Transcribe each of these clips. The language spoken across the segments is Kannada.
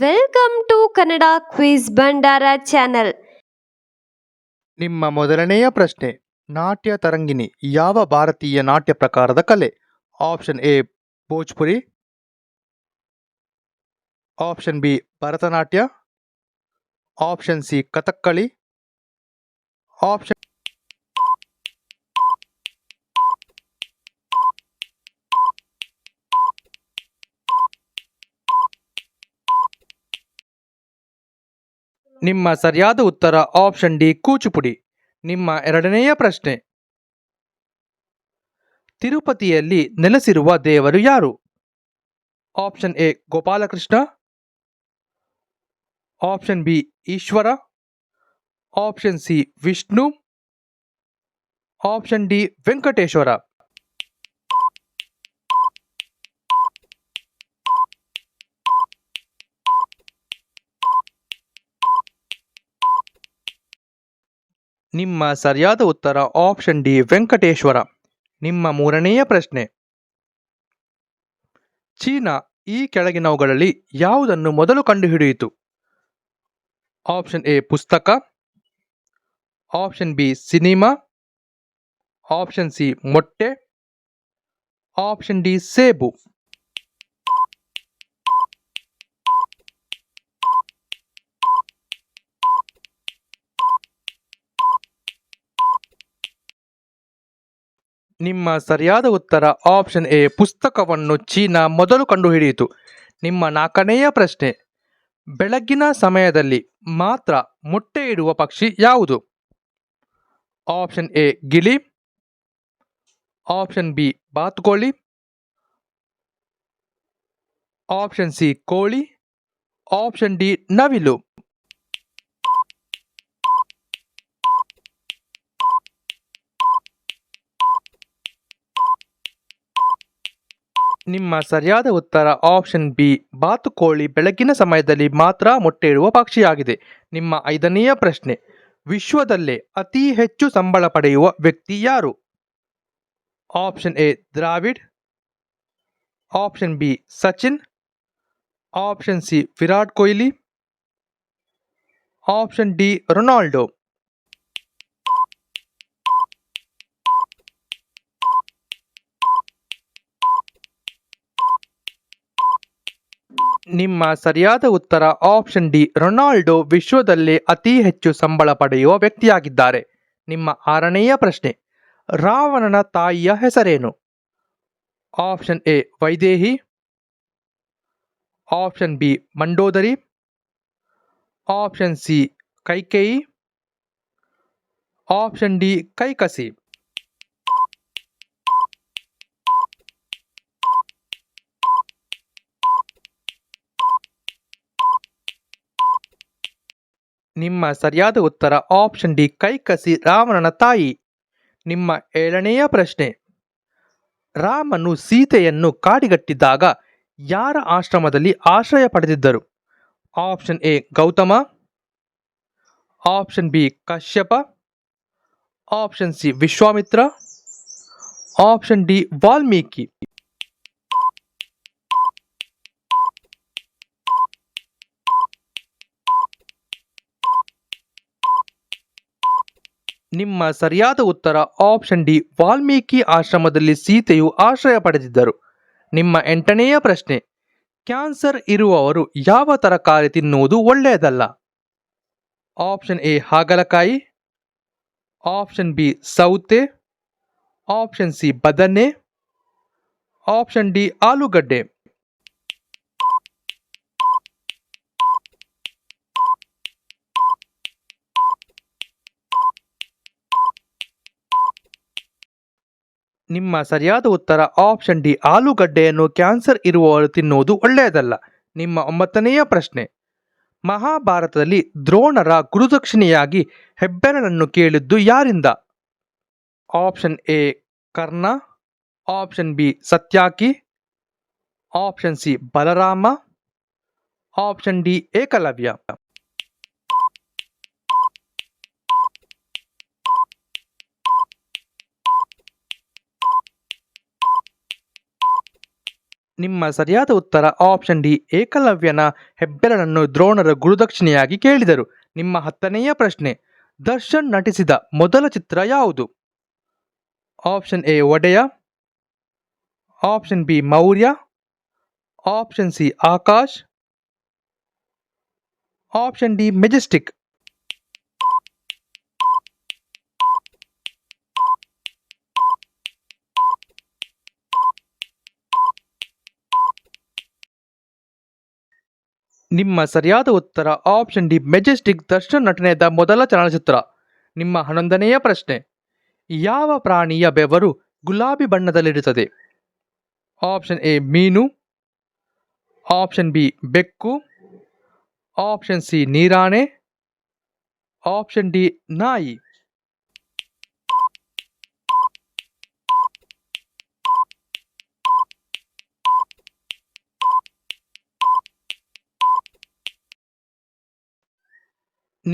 ವೆಲ್ಕಮ್ ಟು ಕನ್ನಡ ಕ್ವಿಜ್ ಭಂಡಾರ ಚಾನೆಲ್ ನಿಮ್ಮ ಮೊದಲನೆಯ ಪ್ರಶ್ನೆ, ನಾಟ್ಯ ತರಂಗಿಣಿ, ಯಾವ ಭಾರತೀಯ ನಾಟ್ಯ ಪ್ರಕಾರದ ಕಲೆ? Option A Bhojpuri option B Bharatanatyam. Option C Kathakali. Option ನಿಮ್ಮ ಸರಿಯಾದ ಉತ್ತರ ಆಪ್ಷನ್ ಡಿ ಕೂಚುಪುಡಿ. ನಿಮ್ಮ ಎರಡನೆಯ ಪ್ರಶ್ನೆ. ತಿರುಪತಿಯಲ್ಲಿ ನೆಲೆಸಿರುವ ದೇವರು ಯಾರು? Option A Gopalakrishna. Option B Ishwara. Option C Vishnu. Option D Venkateshwara. ನಿಮ್ಮ ಸರಿಯಾದ ಉತ್ತರ ಆಪ್ಷನ್ ಡಿ ವೆಂಕಟೇಶ್ವರ. ನಿಮ್ಮ ಮೂರನೆಯ ಪ್ರಶ್ನೆ. ಚೀನಾ ಈ ಕೆಳಗಿನವುಗಳಲ್ಲಿ ಯಾವುದನ್ನು ಮೊದಲು ಕಂಡುಹಿಡಿಯಿತು? ಆಪ್ಷನ್ ಎ ಪುಸ್ತಕ. Option B cinema. Option C ಮೊಟ್ಟೆ. ಆಪ್ಷನ್ ಡಿ ಸೇಬು. ನಿಮ್ಮ ಸರಿಯಾದ ಉತ್ತರ ಆಪ್ಷನ್ ಎ, ಪುಸ್ತಕವನ್ನು ಚೀನಾ ಮೊದಲು ಕಂಡುಹಿಡಿಯಿತು. ನಿಮ್ಮ ನಾಲ್ಕನೆಯ ಪ್ರಶ್ನೆ, ಬೆಳಗ್ಗಿನ ಸಮಯದಲ್ಲಿ ಮಾತ್ರ ಮೊಟ್ಟೆ ಇಡುವ ಪಕ್ಷಿ ಯಾವುದು? ಆಪ್ಷನ್ ಎ, ಗಿಳಿ. ಆಪ್ಷನ್ ಬಿ, ಬಾತುಕೋಳಿ. ಆಪ್ಷನ್ ಸಿ, ಕೋಳಿ. ಆಪ್ಷನ್ ಡಿ, ನವಿಲು. ನಿಮ್ಮ ಸರಿಯಾದ ಉತ್ತರ ಆಪ್ಷನ್ ಬಿ ಬಾತುಕೋಳಿ ಬೆಳಗಿನ ಸಮಯದಲ್ಲಿ ಮಾತ್ರ ಮೊಟ್ಟೆ ಇಡುವ ಪಕ್ಷಿಯಾಗಿದೆ. ನಿಮ್ಮ ಐದನೆಯ ಪ್ರಶ್ನೆ, ವಿಶ್ವದಲ್ಲೇ ಅತಿ ಹೆಚ್ಚು ಸಂಬಳ ಪಡೆಯುವ ವ್ಯಕ್ತಿ ಯಾರು? Option A, Dravid. Option B, Sachin. Option C, Virat Kohli. Option D, Ronaldo. ನಿಮ್ಮ ಸರಿಯಾದ ಉತ್ತರ ಆಪ್ಷನ್ ಡಿ. ರೊನಾಲ್ಡೋ ವಿಶ್ವದಲ್ಲೇ ಅತಿ ಹೆಚ್ಚು ಸಂಬಳ ಪಡೆಯುವ ವ್ಯಕ್ತಿಯಾಗಿದ್ದಾರೆ. ನಿಮ್ಮ ಆರನೆಯ ಪ್ರಶ್ನೆ. ರಾವಣನ ತಾಯಿಯ ಹೆಸರೇನು? Option A. Vaidehi. Option B. Mandodari. Option C. Kaikeyi. Option D. Kaikasi. ನಿಮ್ಮ ಸರಿಯಾದ ಉತ್ತರ ಆಪ್ಷನ್ ಡಿ ಕೈಕಸಿ ರಾವಣನ ತಾಯಿ. ನಿಮ್ಮ ಏಳನೆಯ ಪ್ರಶ್ನೆ. ರಾಮನು ಸೀತೆಯನ್ನು ಕಾಡಿಗಟ್ಟಿದ್ದಾಗ ಯಾರ ಆಶ್ರಮದಲ್ಲಿ ಆಶ್ರಯ ಪಡೆದಿದ್ದರು? Option A Gautama. Option B Kashyapa. Option C Vishwamitra. Option D Valmiki. ನಿಮ್ಮ ಸರಿಯಾದ ಉತ್ತರ ಆಪ್ಷನ್ ಡಿ, ವಾಲ್ಮೀಕಿ ಆಶ್ರಮದಲ್ಲಿ ಸೀತೆಯು ಆಶ್ರಯ ಪಡೆದಿದ್ದರು. ನಿಮ್ಮ ಎಂಟನೆಯ ಪ್ರಶ್ನೆ, ಕ್ಯಾನ್ಸರ್ ಇರುವವರು ಯಾವ ತರಕಾರಿ ತಿನ್ನುವುದು ಒಳ್ಳೆಯದಲ್ಲ? ಆಪ್ಷನ್ ಎ, ಹಾಗಲಕಾಯಿ. ಆಪ್ಷನ್ ಬಿ, ಸೌತೆ. ಆಪ್ಷನ್ ಸಿ, ಬದನೆ. ಆಪ್ಷನ್ ಡಿ, ಆಲೂಗಡ್ಡೆ. ನಿಮ್ಮ ಸರಿಯಾದ ಉತ್ತರ ಆಪ್ಷನ್ ಡಿ, ಆಲೂಗಡ್ಡೆಯನ್ನು ಕ್ಯಾನ್ಸರ್ ಇರುವವರು ತಿನ್ನುವುದು ಒಳ್ಳೆಯದಲ್ಲ. ನಿಮ್ಮ ಒಂಬತ್ತನೆಯ ಪ್ರಶ್ನೆ. ಮಹಾಭಾರತದಲ್ಲಿ ದ್ರೋಣರ ಗುರುದಕ್ಷಿಣೆಯಾಗಿ ಹೆಬ್ಬೆರಳನ್ನು ಕೇಳಿದ್ದು ಯಾರಿಂದ? Option A, Karna. Option B, Satyaki. Option C, Balarama. Option D, Ekalavya. ನಿಮ್ಮ ಸರಿಯಾದ ಉತ್ತರ ಆಪ್ಷನ್ ಡಿ, ಏಕಲವ್ಯನ ಹೆಬ್ಬೆರಳನ್ನು ದ್ರೋಣರ ಗುರುದಕ್ಷಿಣೆಯಾಗಿ ಕೇಳಿದರು. ನಿಮ್ಮ ಹತ್ತನೆಯ ಪ್ರಶ್ನೆ, ದರ್ಶನ್ ನಟಿಸಿದ ಮೊದಲ ಚಿತ್ರ ಯಾವುದು? Option A, Odeya. Option B, Mourya. Option C, Akash. Option D, Majestic. ನಿಮ್ಮ ಸರಿಯಾದ ಉತ್ತರ ಆಪ್ಷನ್ ಡಿ ಮೆಜೆಸ್ಟಿಕ್ ದರ್ಶನ್ ನಟನೆಯದ ಮೊದಲ ಚಲನಚಿತ್ರ. ನಿಮ್ಮ ಹನ್ನೊಂದನೆಯ ಪ್ರಶ್ನೆ. ಯಾವ ಪ್ರಾಣಿಯ ಬೆವರು ಗುಲಾಬಿ ಬಣ್ಣದಲ್ಲಿರುತ್ತದೆ? ಆಪ್ಷನ್ ಎ ಮೀನು. ಆಪ್ಷನ್ ಬಿ ಬೆಕ್ಕು. ಆಪ್ಷನ್ ಸಿ ನೀರಾಣೆ. ಆಪ್ಷನ್ ಡಿ ನಾಯಿ.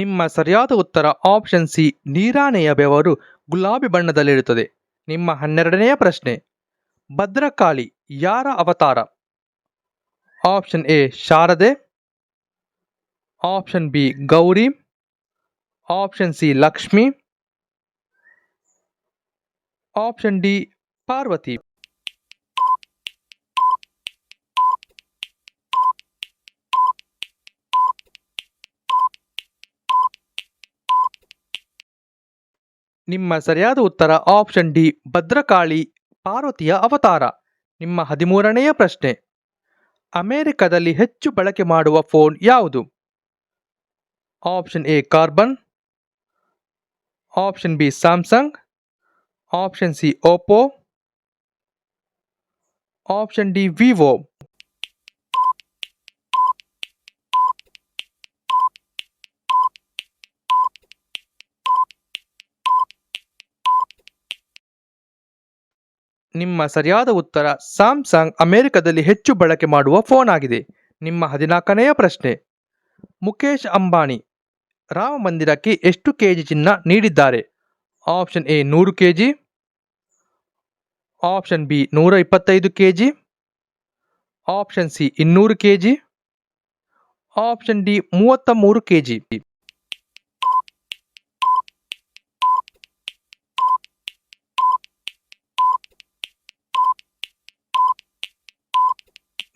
ನಿಮ್ಮ ಸರಿಯಾದ ಉತ್ತರ ಆಪ್ಷನ್ ಸಿ ನೀರಾನೆಯ ಬೆವರು ಗುಲಾಬಿ ಬಣ್ಣದಲ್ಲಿರುತ್ತದೆ. ನಿಮ್ಮ ಹನ್ನೆರಡನೆಯ ಪ್ರಶ್ನೆ, ಭದ್ರಕಾಳಿ ಯಾರ ಅವತಾರ? Option A Sharade. Option B Gauri. Option C Lakshmi. Option D Parvati. ನಿಮ್ಮ ಸರಿಯಾದ ಉತ್ತರ ಆಪ್ಷನ್ ಡಿ ಭದ್ರಕಾಳಿ, ಪಾರ್ವತಿಯ ಅವತಾರ. ನಿಮ್ಮ ಹದಿಮೂರನೆಯ ಪ್ರಶ್ನೆ. ಅಮೆರಿಕದಲ್ಲಿ ಹೆಚ್ಚು ಬಳಕೆ ಮಾಡುವ ಫೋನ್ ಯಾವುದು? Option A Karbonn. Option B Samsung. Option C Oppo option D Vivo. ನಿಮ್ಮ ಸರಿಯಾದ ಉತ್ತರ ಸ್ಯಾಮ್ಸಂಗ್ ಅಮೆರಿಕದಲ್ಲಿ ಹೆಚ್ಚು ಬಳಕೆ ಮಾಡುವ ಫೋನ್ ಆಗಿದೆ. ನಿಮ್ಮ ಹದಿನಾಲ್ಕನೆಯ ಪ್ರಶ್ನೆ. ಮುಖೇಶ್ ಅಂಬಾನಿ, ರಾಮ ಮಂದಿರಕ್ಕೆ ಎಷ್ಟು ಕೆ ಜಿ ಚಿನ್ನ ನೀಡಿದ್ದಾರೆ? ಆಪ್ಷನ್ ಎ ನೂರು ಕೆ ಜಿ ಆಪ್ಷನ್ ಬಿ ನೂರ ಇಪ್ಪತ್ತೈದು ಕೆ ಜಿ ಆಪ್ಷನ್ ಸಿ ಇನ್ನೂರು ಕೆ ಜಿ ಆಪ್ಷನ್ ಡಿ ಮೂವತ್ತ ಮೂರು ಕೆಜಿ.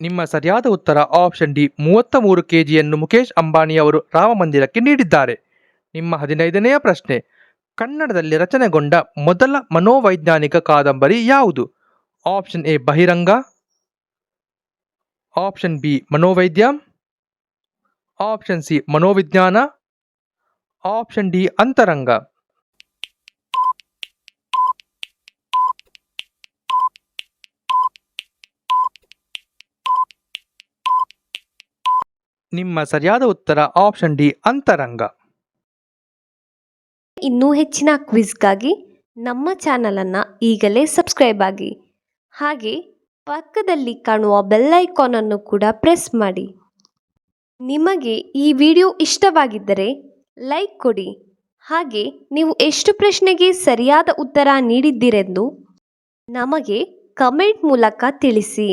ನಿಮ್ಮ ಸರಿಯಾದ ಉತ್ತರ ಆಪ್ಷನ್ ಡಿ ಮೂವತ್ತ ಮೂರು ಕೆಜಿಯನ್ನು ಮುಖೇಶ್ ಅಂಬಾನಿ ಅವರು ರಾಮಮಂದಿರಕ್ಕೆ ನೀಡಿದ್ದಾರೆ. ನಿಮ್ಮ ಹದಿನೈದನೆಯ ಪ್ರಶ್ನೆ. ಕನ್ನಡದಲ್ಲಿ ರಚನೆಗೊಂಡ ಮೊದಲ ಮನೋವೈಜ್ಞಾನಿಕ ಕಾದಂಬರಿ ಯಾವುದು? ಆಪ್ಷನ್ ಎ ಬಹಿರಂಗ. ಆಪ್ಷನ್ ಬಿ ಮನೋವೈದ್ಯ. ಆಪ್ಷನ್ ಸಿ ಮನೋವಿಜ್ಞಾನ. ಆಪ್ಷನ್ ಡಿ ಅಂತರಂಗ. ನಿಮ್ಮ ಸರಿಯಾದ ಉತ್ತರ ಆಪ್ಷನ್ ಡಿ ಅಂತರಂಗ. ಇನ್ನೂ ಹೆಚ್ಚಿನ ಕ್ವಿಜ್ಗಾಗಿ ನಮ್ಮ ಚಾನಲನ್ನು ಈಗಲೇ ಸಬ್ಸ್ಕ್ರೈಬ್ ಆಗಿ. ಹಾಗೆ ಪಕ್ಕದಲ್ಲಿ ಕಾಣುವ ಬೆಲ್ ಐಕಾನನ್ನು ಕೂಡ ಪ್ರೆಸ್ ಮಾಡಿ. ನಿಮಗೆ ಈ ವಿಡಿಯೋ ಇಷ್ಟವಾಗಿದ್ದರೆ ಲೈಕ್ ಕೊಡಿ. ಹಾಗೆ ನೀವು ಎಷ್ಟು ಪ್ರಶ್ನೆಗೆ ಸರಿಯಾದ ಉತ್ತರ ನೀಡಿದ್ದೀರೆಂದು ನಮಗೆ ಕಮೆಂಟ್ ಮೂಲಕ ತಿಳಿಸಿ.